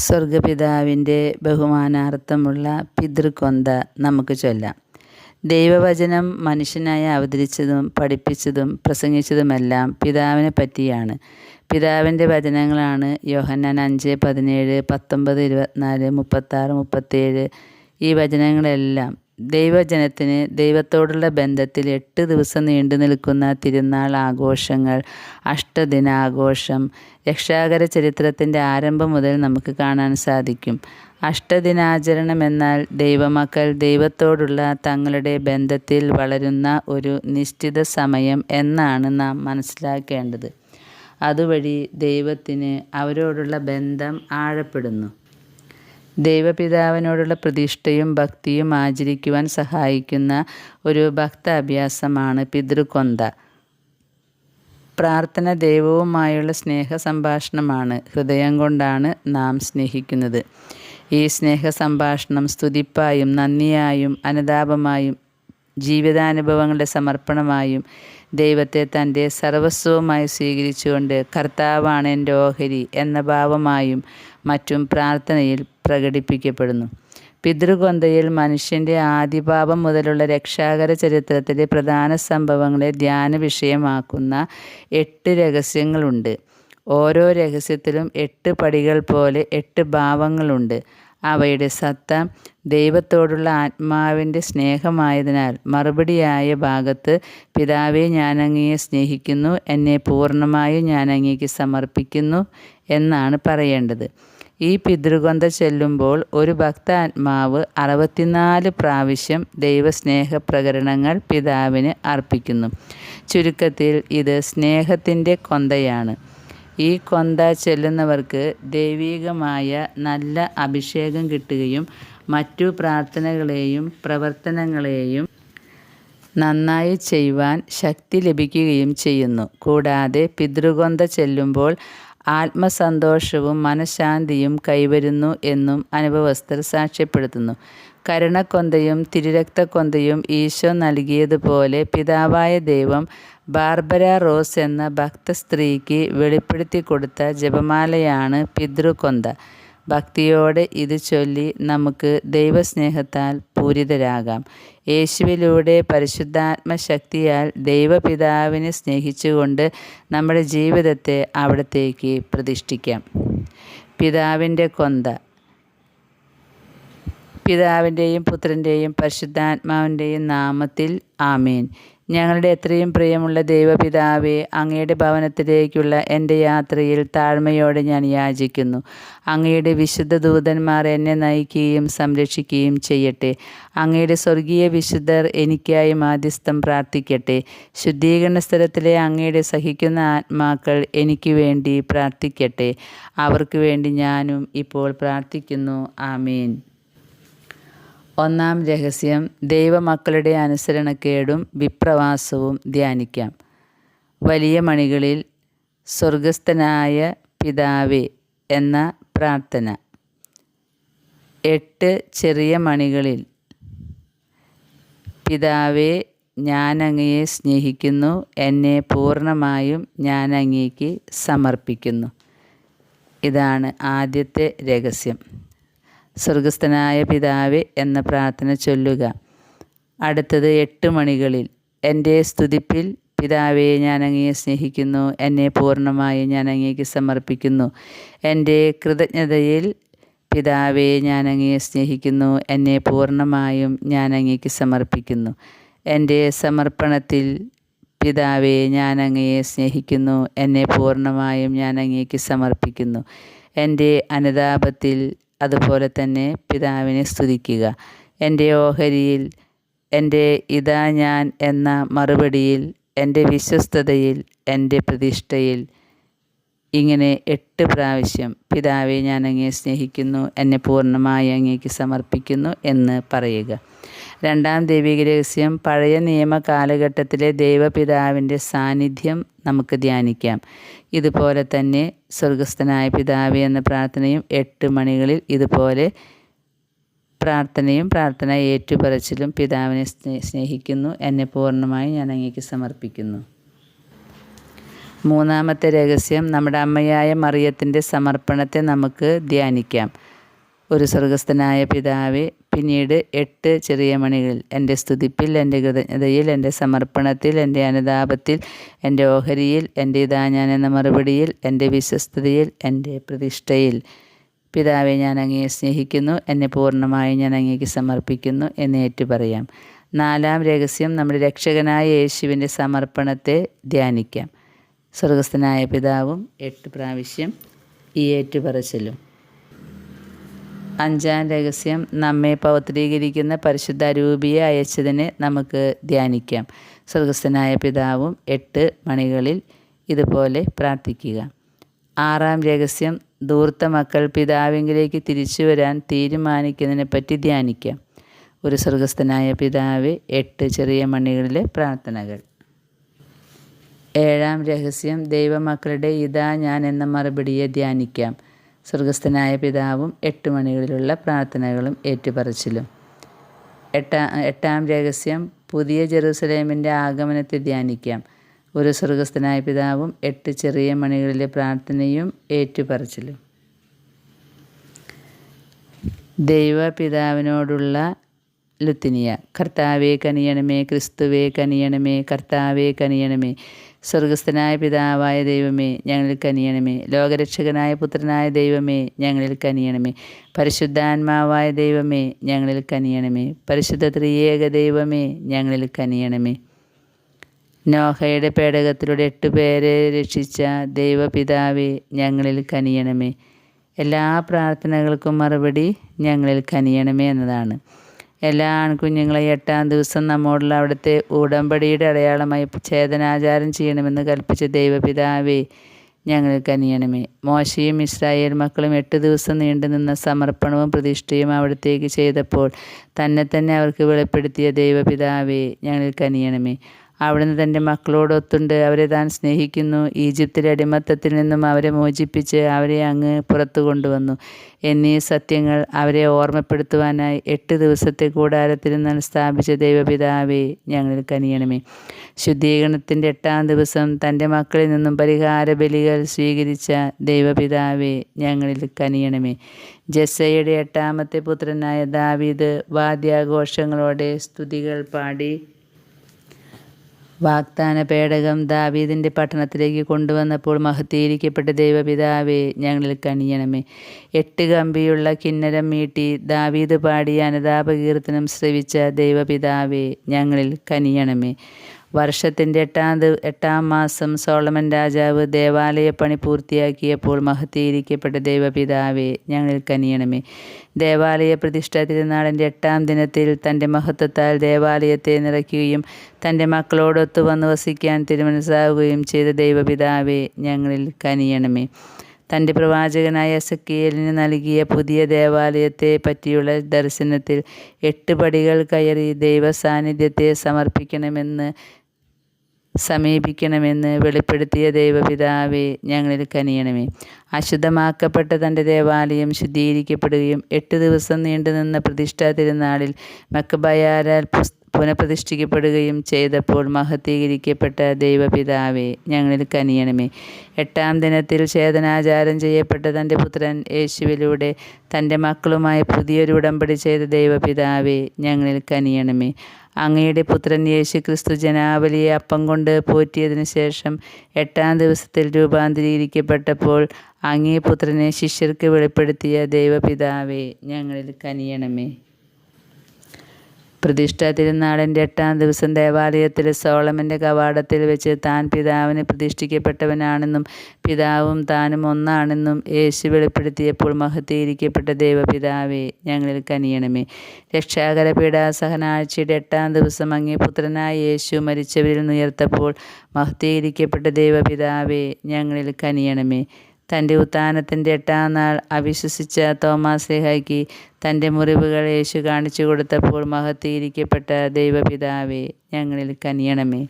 സ്വർഗപിതാവിന്റെ ബഹുമാനാർത്ഥമുള്ള പിതൃകൊന്ത നമുക്ക് ചൊല്ലാം. ദൈവവചനം മനുഷ്യനായി അവതരിച്ചതും പഠിപ്പിച്ചതും പ്രസംഗിച്ചതുമെല്ലാം പിതാവിനെ പറ്റിയാണ്. പിതാവിന്റെ വചനങ്ങളാണ് യോഹന്നാൻ അഞ്ച് പതിനേഴ് പത്തൊമ്പത് ഇരുപത്തിനാല് മുപ്പത്താറ് മുപ്പത്തേഴ് ഈ വചനങ്ങളെല്ലാം ദൈവജനത്തിന് ദൈവത്തോടുള്ള ബന്ധത്തിൽ എട്ട് ദിവസം നീണ്ടു നിൽക്കുന്ന തിരുനാൾ ആഘോഷങ്ങൾ അഷ്ടദിനാഘോഷം രക്ഷാകര ചരിത്രത്തിന്റെ ആരംഭം മുതൽ നമുക്ക് കാണാൻ സാധിക്കും. അഷ്ടദിനാചരണം എന്നാൽ ദൈവമക്കൾ ദൈവത്തോടുള്ള തങ്ങളുടെ ബന്ധത്തിൽ വളരുന്ന ഒരു നിശ്ചിത സമയം എന്നാണ് നാം മനസ്സിലാക്കേണ്ടത്. അതുവഴി ദൈവത്തിന് അവരോടുള്ള ബന്ധം ആഴപ്പെടുന്നു. ദൈവപിതാവിനോടുള്ള പ്രതിഷ്ഠയും ഭക്തിയും ആചരിക്കുവാൻ സഹായിക്കുന്ന ഒരു ഭക്ത അഭ്യാസമാണ് പിതൃകൊന്ത. പ്രാർത്ഥന ദൈവവുമായുള്ള സ്നേഹ സംഭാഷണമാണ് ഹൃദയം കൊണ്ടാണ് നാം സ്നേഹിക്കുന്നത്. ഈ സ്നേഹ സംഭാഷണം സ്തുതിപ്പായും നന്ദിയായും അനുതാപമായും ജീവിതാനുഭവങ്ങളുടെ സമർപ്പണമായും ദൈവത്തെ തന്റെ സർവസ്വവുമായി സ്വീകരിച്ചുകൊണ്ട് കർത്താവാണ് എന്റെ ഓഹരി എന്ന ഭാവമായും മറ്റും പ്രാർത്ഥനയിൽ പ്രകടിപ്പിക്കപ്പെടുന്നു. പിതൃകൊന്തയിൽ മനുഷ്യന്റെ ആദിപാപം മുതലുള്ള രക്ഷാകര ചരിത്രത്തിലെ പ്രധാന സംഭവങ്ങളെ ധ്യാന വിഷയമാക്കുന്ന എട്ട് രഹസ്യങ്ങളുണ്ട്. ഓരോ രഹസ്യത്തിലും എട്ട് പടികൾ പോലെ എട്ട് ഭാവങ്ങളുണ്ട്. അവയുടെ സത്ത ദൈവത്തോടുള്ള ആത്മാവിന്റെ സ്നേഹമായതിനാൽ മറുപടിയായ ഭാഗത്ത് പിതാവെ ഞാൻ അങ്ങയെ സ്നേഹിക്കുന്നു എന്നെ പൂർണമായും ഞാൻ സമർപ്പിക്കുന്നു എന്നാണ് പറയേണ്ടത്. ഈ പിതൃകൊന്ത ചെല്ലുമ്പോൾ ഒരു ഭക്താത്മാവ് അറുപത്തിനാല് പ്രാവശ്യം ദൈവസ്നേഹ പ്രകരണങ്ങൾ പിതാവിന് അർപ്പിക്കുന്നു. ചുരുക്കത്തിൽ ഇത് സ്നേഹത്തിന്റെ കൊന്തയാണ്. ഈ കൊന്ത ചെല്ലുന്നവർക്ക് ദൈവീകമായ നല്ല അഭിഷേകം കിട്ടുകയും മറ്റു പ്രാർത്ഥനകളെയും പ്രവർത്തനങ്ങളെയും നന്നായി ചെയ്യുവാൻ ശക്തി ലഭിക്കുകയും ചെയ്യുന്നു. കൂടാതെ പിതൃകൊന്ത ചെല്ലുമ്പോൾ ആത്മസന്തോഷവും മനഃശാന്തിയും കൈവരുന്നു എന്നും അനുഭവസ്ഥർ സാക്ഷ്യപ്പെടുത്തുന്നു. കരുണക്കൊന്തയും തിരുരക്തക്കൊന്തയും ഈശോ നൽകിയതുപോലെ പിതാവായ ദൈവം ബാർബര റോസ് എന്ന ഭക്തസ്ത്രീക്ക് വെളിപ്പെടുത്തി കൊടുത്ത ജപമാലയാണ് പിതൃകൊന്ത ഭക്തിയോടെ ഇത് ചൊല്ലി നമുക്ക് ദൈവസ്നേഹത്താൽ പൂരിതരാകാം. യേശുവിലൂടെ പരിശുദ്ധാത്മശക്തിയാൽ ദൈവപിതാവിനെ സ്നേഹിച്ചുകൊണ്ട് നമ്മുടെ ജീവിതത്തെ അവിടത്തേക്ക് പ്രതിഷ്ഠിക്കാം. പിതാവിന്റെ കൊന്ത. പിതാവിന്റെയും പുത്രന്റെയും പരിശുദ്ധാത്മാവിന്റെയും നാമത്തിൽ ആമീൻ. ഞങ്ങളുടെ എത്രയും പ്രിയമുള്ള ദൈവപിതാവെ അങ്ങയുടെ ഭവനത്തിലേക്കുള്ള എന്റെ യാത്രയിൽ താഴ്മയോടെ ഞാൻ യാചിക്കുന്നു. അങ്ങയുടെ വിശുദ്ധ ദൂതന്മാർ എന്നെ നയിക്കുകയും സംരക്ഷിക്കുകയും ചെയ്യട്ടെ. അങ്ങയുടെ സ്വർഗീയ വിശുദ്ധർ എനിക്കായി മാധ്യസ്ഥം പ്രാർത്ഥിക്കട്ടെ. ശുദ്ധീകരണ സ്ഥലത്തിലെ അങ്ങയുടെ സഹിക്കുന്ന ആത്മാക്കൾ എനിക്ക് വേണ്ടി പ്രാർത്ഥിക്കട്ടെ. അവർക്ക് വേണ്ടി ഞാനും ഇപ്പോൾ പ്രാർത്ഥിക്കുന്നു. ആമീൻ. ഒന്നാം രഹസ്യം ദൈവമക്കളുടെ അനുസരണക്കേടും വിപ്രവാസവും ധ്യാനിക്കാം. വലിയ മണികളിൽ സ്വർഗസ്ഥനായ പിതാവേ എന്ന പ്രാർത്ഥന. എട്ട് ചെറിയ മണികളിൽ പിതാവേ ഞാൻ അങ്ങയെ സ്നേഹിക്കുന്നു. എന്നെ പൂർണമായും ഞാൻ അങ്ങേക്ക് സമർപ്പിക്കുന്നു. ഇതാണ് ആദ്യത്തെ രഹസ്യം. സ്വർഗസ്ഥനായ പിതാവേ എന്ന പ്രാർത്ഥന ചൊല്ലുക. അടുത്തത് എട്ട് മണികളിൽ. എന്റെ സ്തുതിപ്പിൽ പിതാവെ ഞാൻ അങ്ങയെ സ്നേഹിക്കുന്നു. എന്നെ പൂർണമായി ഞാൻ അങ്ങേക്ക് സമർപ്പിക്കുന്നു. എന്റെ കൃതജ്ഞതയിൽ പിതാവെ ഞാൻ അങ്ങയെ സ്നേഹിക്കുന്നു. എന്നെ പൂർണമായും ഞാൻ അങ്ങേക്ക് സമർപ്പിക്കുന്നു. എന്റെ സമർപ്പണത്തിൽ പിതാവെ ഞാൻ അങ്ങയെ സ്നേഹിക്കുന്നു. എന്നെ പൂർണമായും ഞാൻ അങ്ങേക്ക് സമർപ്പിക്കുന്നു. എന്റെ അനുതാപത്തിൽ അതുപോലെ തന്നെ പിതാവിനെ സ്തുതിക്കുക. എന്റെ ഓഹരിയിൽ എന്റെ ഇതാ ഞാൻ എന്ന മറുപടിയിൽ എന്റെ വിശ്വസ്തതയിൽ എന്റെ പ്രതിഷ്ഠയിൽ ഇങ്ങനെ എട്ട് പ്രാവശ്യം പിതാവെ ഞാൻ അങ്ങേ സ്നേഹിക്കുന്നു എന്നെ പൂർണമായി അങ്ങേക്ക് സമർപ്പിക്കുന്നു എന്ന് പറയുക. രണ്ടാം ദൈവിക രഹസ്യം പഴയ നിയമ കാലഘട്ടത്തിലെ ദൈവപിതാവിന്റെ സാന്നിധ്യം നമുക്ക് ധ്യാനിക്കാം. ഇതുപോലെ തന്നെ സ്വർഗസ്ഥനായ പിതാവ് എന്ന പ്രാർത്ഥനയും എട്ട് മണികളിൽ ഇതുപോലെ പ്രാർത്ഥനയും പ്രാർത്ഥന ഏറ്റുപറച്ചിലും പിതാവിനെ സ്നേഹിക്കുന്നു. എന്നെ പൂർണമായി ഞാൻ അങ്ങേക്ക് സമർപ്പിക്കുന്നു. മൂന്നാമത്തെ രഹസ്യം നമ്മുടെ അമ്മയായ മറിയത്തിന്റെ സമർപ്പണത്തെ നമുക്ക് ധ്യാനിക്കാം. ഒരു സ്വർഗസ്ഥനായ പിതാവെ പിന്നീട് എട്ട് ചെറിയ മണികളിൽ എന്റെ സ്തുതിപ്പിൽ എന്റെ കൃതജ്ഞതയിൽ എന്റെ സമർപ്പണത്തിൽ എന്റെ അനുതാപത്തിൽ എന്റെ ഓഹരിയിൽ എന്റെ ഇതാ ഞാൻ എന്ന മറുപടിയിൽ എന്റെ വിശ്വസ്തതയിൽ എന്റെ പ്രതിഷ്ഠയിൽ. പിതാവെ ഞാൻ അങ്ങയെ സ്നേഹിക്കുന്നു. എന്നെ പൂർണമായി ഞാൻ അങ്ങേക്ക് സമർപ്പിക്കുന്നു എന്ന് ഏറ്റു പറയാം നാലാം രഹസ്യം നമ്മുടെ രക്ഷകനായ യേശുവിന്റെ സമർപ്പണത്തെ ധ്യാനിക്കാം. സ്വർഗസ്ഥനായ പിതാവും എട്ട് പ്രാവശ്യം ഈ ഏറ്റുപറച്ചിലും. അഞ്ചാം രഹസ്യം നമ്മെ പൗത്രീകരിക്കുന്ന പരിശുദ്ധ രൂപിയെ അയച്ചതിനെ നമുക്ക് ധ്യാനിക്കാം. സ്വർഗസ്ഥനായ പിതാവും എട്ട് മണികളിൽ ഇതുപോലെ പ്രാർത്ഥിക്കുക. ആറാം രഹസ്യം ദൂർത്ത മക്കൾ പിതാവിങ്കിലേക്ക് തിരിച്ചു വരാൻ തീരുമാനിക്കുന്നതിനെ പറ്റി ധ്യാനിക്കാം. ഒരു സ്വർഗസ്ഥനായ പിതാവ് എട്ട് ചെറിയ മണികളിലെ പ്രാർത്ഥനകൾ. ഏഴാം രഹസ്യം ദൈവമക്കളുടെ ഇതാ ഞാൻ എന്ന മറുപടിയെ ധ്യാനിക്കാം. സ്വർഗസ്ഥനായ പിതാവും എട്ട് മണികളിലുള്ള പ്രാർത്ഥനകളും ഏറ്റുപറച്ചിലും. എട്ടാം എട്ടാം രഹസ്യം പുതിയ ജെറൂസലേമിന്റെ ആഗമനത്തെ ധ്യാനിക്കാം. ഒരു സ്വർഗസ്ഥനായ പിതാവും എട്ട് ചെറിയ മണികളിലെ പ്രാർത്ഥനയും ഏറ്റുപറച്ചിലും. ദൈവപിതാവിനോടുള്ള ലുത്തിനിയ. കർത്താവേ കനിയണമേ ക്രിസ്തുവേ കനിയണമേ കർത്താവേ കനിയണമേ. സ്വർഗസ്ഥനായ പിതാവായ ദൈവമേ ഞങ്ങളിൽ കനിയണമേ. ലോകരക്ഷകനായ പുത്രനായ ദൈവമേ ഞങ്ങളിൽ കനിയണമേ. പരിശുദ്ധാത്മാവായ ദൈവമേ ഞങ്ങളിൽ കനിയണമേ. പരിശുദ്ധ ത്രിയേക ദൈവമേ ഞങ്ങളിൽ കനിയണമേ. നോഹയുടെ പേടകത്തിലൂടെ എട്ട് പേരെ രക്ഷിച്ച ദൈവപിതാവേ ഞങ്ങളിൽ കനിയണമേ. എല്ലാ പ്രാർത്ഥനകൾക്കും മറുപടി ഞങ്ങളിൽ കനിയണമേ എന്നതാണ്. എല്ലാ ആൺകുഞ്ഞുങ്ങളെ എട്ടാം ദിവസം നമ്മോടുള്ള അവിടുത്തെ ഉടമ്പടിയുടെ അടയാളമായി ഛേദനാചാരം ചെയ്യണമെന്ന് കൽപ്പിച്ച ദൈവപിതാവേ ഞങ്ങൾക്ക് കനിയണമേ മോശയും ഇസ്രായേൽ മക്കളും എട്ട് ദിവസം നീണ്ടു നിന്ന സമർപ്പണവും പ്രതിഷ്ഠയും അവിടത്തേക്ക് ചെയ്തപ്പോൾ തന്നെ തന്നെ അവർക്ക് വെളിപ്പെടുത്തിയ ദൈവപിതാവേ ഞങ്ങൾക്ക് കനിയണമേ അവിടുന്ന് തന്റെ മക്കളോടൊത്തുണ്ട് അവരെ താൻ സ്നേഹിക്കുന്നു. ഈജിപ്തിലെ അടിമത്തത്തിൽ നിന്നും അവരെ മോചിപ്പിച്ച് അവരെ അങ്ങ് പുറത്തു കൊണ്ടുവന്നു. എന്നീ സത്യങ്ങൾ അവരെ ഓർമ്മപ്പെടുത്തുവാനായി എട്ട് ദിവസത്തെ കൂടാരത്തിൽ നിന്ന് സ്ഥാപിച്ച ദൈവപിതാവേ ഞങ്ങളിൽ കനിയണമേ. ശുദ്ധീകരണത്തിന്റെ എട്ടാം ദിവസം തന്റെ മക്കളിൽ നിന്നും പരിഹാര ബലികൾ സ്വീകരിച്ച ദൈവപിതാവേ ഞങ്ങളിൽ കനിയണമേ. ജസ്സയുടെ എട്ടാമത്തെ പുത്രനായ ദാവീദ് വാദ്യാഘോഷങ്ങളോടെ സ്തുതികൾ പാടി വാഗ്ദാന പേടകം ദാവീദിന്റെ പട്ടണത്തിലേക്ക് കൊണ്ടുവന്നപ്പോൾ മഹത്തീകരിക്കപ്പെട്ട ദൈവപിതാവേ ഞങ്ങളിൽ കണിയണമേ എട്ട് കമ്പിയുള്ള കിന്നരം മീട്ടി ദാവീദ് പാടിയ അനുതാപകീർത്തനം ശ്രവിച്ച ദൈവപിതാവേ ഞങ്ങളിൽ കനിയണമേ. വർഷത്തിന്റെ എട്ടാം എട്ടാം മാസം സോളമൻ രാജാവ് ദേവാലയ പണി പൂർത്തിയാക്കിയപ്പോൾ മഹത്തീകരിക്കപ്പെട്ട ദൈവപിതാവേ ഞങ്ങളിൽ കനിയണമേ. ദേവാലയ പ്രതിഷ്ഠ തിരുനാളിന്റെ എട്ടാം ദിനത്തിൽ തന്റെ മഹത്വത്താൽ ദേവാലയത്തെ നിറയ്ക്കുകയും തന്റെ മക്കളോടൊത്തു വന്ന് വസിക്കാൻ തിരുമനസാവുകയും ചെയ്ത ദൈവപിതാവേ ഞങ്ങളിൽ കനിയണമേ. തന്റെ പ്രവാചകനായ സക്കിയലിന് നൽകിയ പുതിയ ദേവാലയത്തെ പറ്റിയുള്ള ദർശനത്തിൽ എട്ട് പടികൾ കയറി ദൈവസാന്നിധ്യത്തെ സമർപ്പിക്കണമെന്ന് സമീപിക്കണമെന്ന് വെളിപ്പെടുത്തിയ ദൈവപിതാവേ ഞങ്ങളിൽ കനിയണമേ. അശുദ്ധമാക്കപ്പെട്ട തന്റെ ദേവാലയം ശുദ്ധീകരിക്കപ്പെടുകയും എട്ട് ദിവസം നീണ്ടുനിന്ന പ്രതിഷ്ഠാ തിരുനാളിൽ മക്കബയാരാൽ പുനഃപ്രതിഷ്ഠിക്കപ്പെടുകയും ചെയ്തപ്പോൾ മഹത്തീകരിക്കപ്പെട്ട ദൈവപിതാവേ ഞങ്ങളിൽ കനിയണമേ. എട്ടാം ദിനത്തിൽ ചേതനാചാരം ചെയ്യപ്പെട്ട തന്റെ പുത്രൻ യേശുവിലൂടെ തന്റെ മക്കളുമായി പുതിയൊരു ഉടമ്പടി ചെയ്ത ദൈവപിതാവേ ഞങ്ങളിൽ കനിയണമേ. അങ്ങയുടെ പുത്രൻ യേശു ക്രിസ്തു ജനാവലിയെ അപ്പം കൊണ്ട് പോറ്റിയതിനു ശേഷം എട്ടാം ദിവസത്തിൽ രൂപാന്തരീകരിക്കപ്പെട്ടപ്പോൾ അങ്ങേ പുത്രനെ ശിഷ്യർക്ക് വെളിപ്പെടുത്തിയ ദൈവപിതാവേ ഞങ്ങളിൽ കനിയണമേ. പ്രതിഷ്ഠ തിരുനാളിന്റെ എട്ടാം ദിവസം ദേവാലയത്തിൽ സോളമന്റെ കവാടത്തിൽ വെച്ച് താൻ പിതാവിന് പ്രതിഷ്ഠിക്കപ്പെട്ടവനാണെന്നും പിതാവും താനും ഒന്നാണെന്നും യേശു വെളിപ്പെടുത്തിയപ്പോൾ മഹത്തീകരിക്കപ്പെട്ട ദൈവപിതാവേ ഞങ്ങളിൽ കനിയണമേ. രക്ഷാകര പീഡാസഹനാഴ്ചയുടെ എട്ടാം ദിവസം അങ്ങേ പുത്രനായ യേശു മരിച്ചവരിൽ നിന്നുയർത്തപ്പോൾ മഹത്തീകരിക്കപ്പെട്ട ദൈവപിതാവേ ഞങ്ങളിൽ കനിയണമേ. തന്റെ ഉത്ഥാനത്തിന്റെ എട്ടാം നാൾ അവിശ്വസിച്ച തോമാസേഹായ്ക്ക് തന്റെ മുറിവുകൾ യേശു കാണിച്ചു കൊടുത്തപ്പോൾ മഹത്തിയിരിക്കപ്പെട്ട ദൈവപിതാവേ ഞങ്ങളിൽ കനിയണമേ.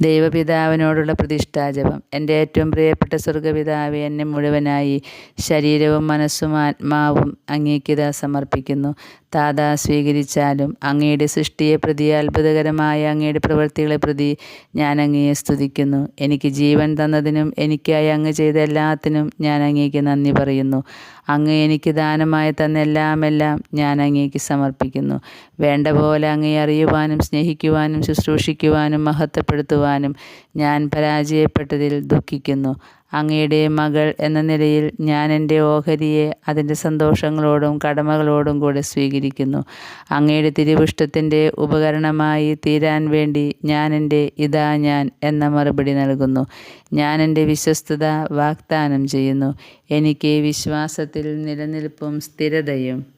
ദൈവപിതാവിനോടുള്ള പ്രതിഷ്ഠാജപം എന്റെ ഏറ്റവും പ്രിയപ്പെട്ട സ്വർഗപിതാവ് എന്നെ മുഴുവനായി ശരീരവും മനസ്സും ആത്മാവും അങ്ങേക്കിത സമർപ്പിക്കുന്നു. താതാ സ്വീകരിച്ചാലും അങ്ങയുടെ സൃഷ്ടിയെ പ്രതി അത്ഭുതകരമായ അങ്ങയുടെ പ്രവൃത്തികളെ പ്രതി ഞാൻ അങ്ങയെ സ്തുതിക്കുന്നു. എനിക്ക് ജീവൻ തന്നതിനും എനിക്കായി അങ്ങ് ചെയ്ത എല്ലാത്തിനും ഞാൻ അങ്ങേക്ക് നന്ദി പറയുന്നു. അങ്ങ് എനിക്ക് ദാനമായി തന്ന എല്ലാമെല്ലാം ഞാൻ അങ്ങേക്ക് സമർപ്പിക്കുന്നു. വേണ്ട പോലെ അങ്ങയെ അറിയുവാനും സ്നേഹിക്കുവാനും ശുശ്രൂഷിക്കുവാനും മഹത്വപ്പെടുത്തുവാനും ഞാൻ പരാജയപ്പെട്ടതിൽ ദുഃഖിക്കുന്നു. അങ്ങയുടെ മകൾ എന്ന നിലയിൽ ഞാൻ എന്റെ ഓഹരിയെ അതിന്റെ സന്തോഷങ്ങളോടും കടമകളോടും കൂടെ സ്വീകരിക്കുന്നു. അങ്ങയുടെ തിരുവിഷ്ടത്തിന്റെ ഉപകരണമായി തീരാൻ വേണ്ടി ഞാൻ എന്റെ ഇതാ ഞാൻ എന്ന മറുപടി നൽകുന്നു. ഞാൻ എന്റെ വിശ്വസ്തത വാഗ്ദാനം ചെയ്യുന്നു. എനിക്ക് വിശ്വാസത്തിൽ നിലനിൽപ്പും സ്ഥിരതയും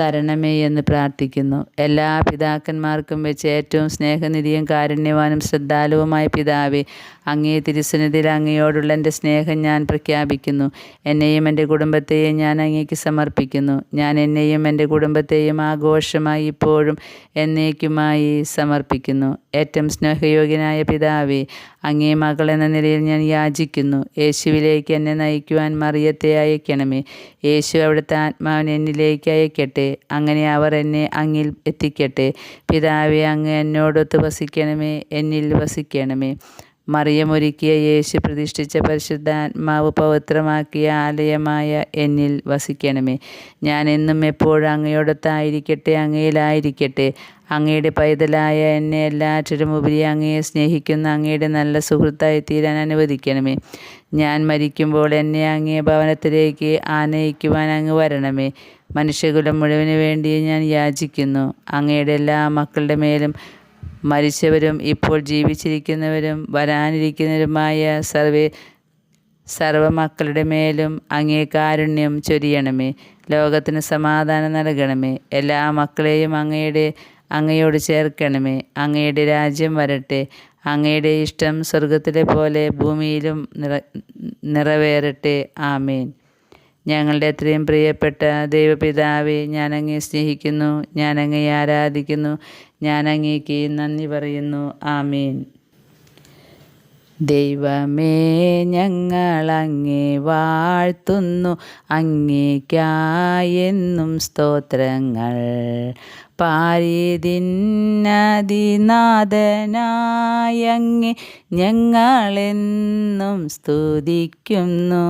തരണമേ എന്ന് പ്രാർത്ഥിക്കുന്നു. എല്ലാ പിതാക്കന്മാർക്കും വെച്ച് ഏറ്റവും സ്നേഹനിധിയും കാരുണ്യവാനും ശ്രദ്ധാലുവുമായ പിതാവേ അങ്ങേ തിരുസന്നിധിയിൽ അങ്ങയോടുള്ള എന്റെ സ്നേഹം ഞാൻ പ്രഖ്യാപിക്കുന്നു. എന്നെയും എന്റെ കുടുംബത്തെയും ഞാൻ അങ്ങേക്ക് സമർപ്പിക്കുന്നു. ഞാൻ എന്നെയും എന്റെ കുടുംബത്തെയും ആഘോഷമായി ഇപ്പോഴും എന്നേക്കുമായി സമർപ്പിക്കുന്നു. ഏറ്റവും സ്നേഹയോഗ്യനായ പിതാവേ അങ്ങേ മകൾ എന്ന നിലയിൽ ഞാൻ യാചിക്കുന്നു. യേശുവിലേക്ക് എന്നെ നയിക്കുവാൻ മറിയത്തെ അയക്കണമേ. യേശു അവിടുത്തെ ആത്മാവിനെ എന്നിലേക്ക് അയക്കട്ടെ. അങ്ങനെ അവർ എന്നെ അങ്ങിൽ എത്തിക്കട്ടെ. പിതാവെ അങ്ങ് എന്നോടൊത്ത് വസിക്കണമേ എന്നിൽ വസിക്കണമേ. മറിയമൊരുക്കിയ യേശു പ്രതിഷ്ഠിച്ച പരിശുദ്ധാത്മാവ് പവിത്രമാക്കിയ ആലയമായ എന്നിൽ വസിക്കണമേ. ഞാൻ എന്നും എപ്പോഴും അങ്ങയോടൊത്തായിരിക്കട്ടെ അങ്ങയിലായിരിക്കട്ടെ. അങ്ങയുടെ പൈതലായ എന്നെ എല്ലാറ്റിലും ഉപരി അങ്ങയെ സ്നേഹിക്കുന്ന അങ്ങയുടെ നല്ല സുഹൃത്തായി തീരാൻ അനുവദിക്കണമേ. ഞാൻ മരിക്കുമ്പോൾ എന്നെ അങ്ങേ ഭവനത്തിലേക്ക് ആനയിക്കുവാൻ അങ്ങ് വരണമേ. മനുഷ്യകുലം മുഴുവൻ വേണ്ടി ഞാൻ യാചിക്കുന്നു. അങ്ങയുടെ എല്ലാ മക്കളുടെ മേലും മരിച്ചവരും ഇപ്പോൾ ജീവിച്ചിരിക്കുന്നവരും വരാനിരിക്കുന്നവരുമായ സർവേ സർവമക്കളുടെ മേലും അങ്ങേ കാരുണ്യം ചൊരിയണമേ. ലോകത്തിന് സമാധാനം നൽകണമേ. എല്ലാ മക്കളെയും അങ്ങയുടെ അങ്ങയോട് ചേർക്കണമേ. അങ്ങയുടെ രാജ്യം വരട്ടെ. അങ്ങയുടെ ഇഷ്ടം സ്വർഗത്തിലെ പോലെ ഭൂമിയിലും നിറ നിറവേറട്ടെ. ആമേൻ. ഞങ്ങളുടെ അത്രയും പ്രിയപ്പെട്ട ദൈവപിതാവെ ഞാൻ സ്നേഹിക്കുന്നു. ഞാൻ ആരാധിക്കുന്നു. ഞാൻ അങ്ങേക്ക് നന്ദി പറയുന്നു. ആമീൻ. ദൈവമേ ഞങ്ങളങ്ങേ വാഴ്ത്തുന്നു അങ്ങേക്കായെന്നും സ്തോത്രങ്ങൾ. പാരിതിന്നതിനാഥനായങ്ങെ ഞങ്ങളെന്നും സ്തുതിക്കുന്നു.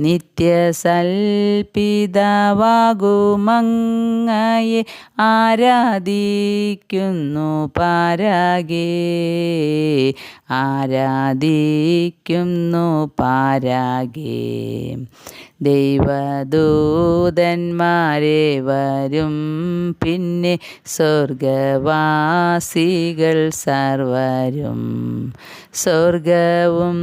നിത്യസൽപിതാവാകുമങ്ങയെ ആരാധിക്കുന്നു പാരാഗേ ആരാധിക്കുന്നു പാരാകേ. ദൈവദൂതന്മാരെ വരും പിന്നെ സ്വർഗവാസികൾ സർവരും. സ്വർഗവും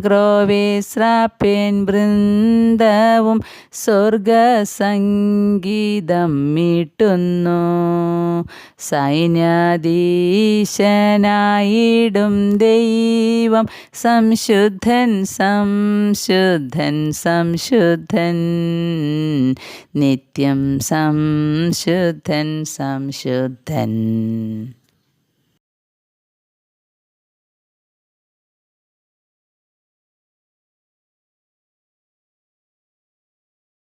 ഗ്രോവേശ്രാപ്പേൻ വൃന്ദവും സ്വർഗസംഗീതം മീട്ടുന്നു. സൈന്യാധീശനായിടും ദൈവം സംശുദ്ധൻ സംശുദ്ധൻ സംശുദ്ധൻ നിത്യം സംശുദ്ധൻ സംശുദ്ധൻ.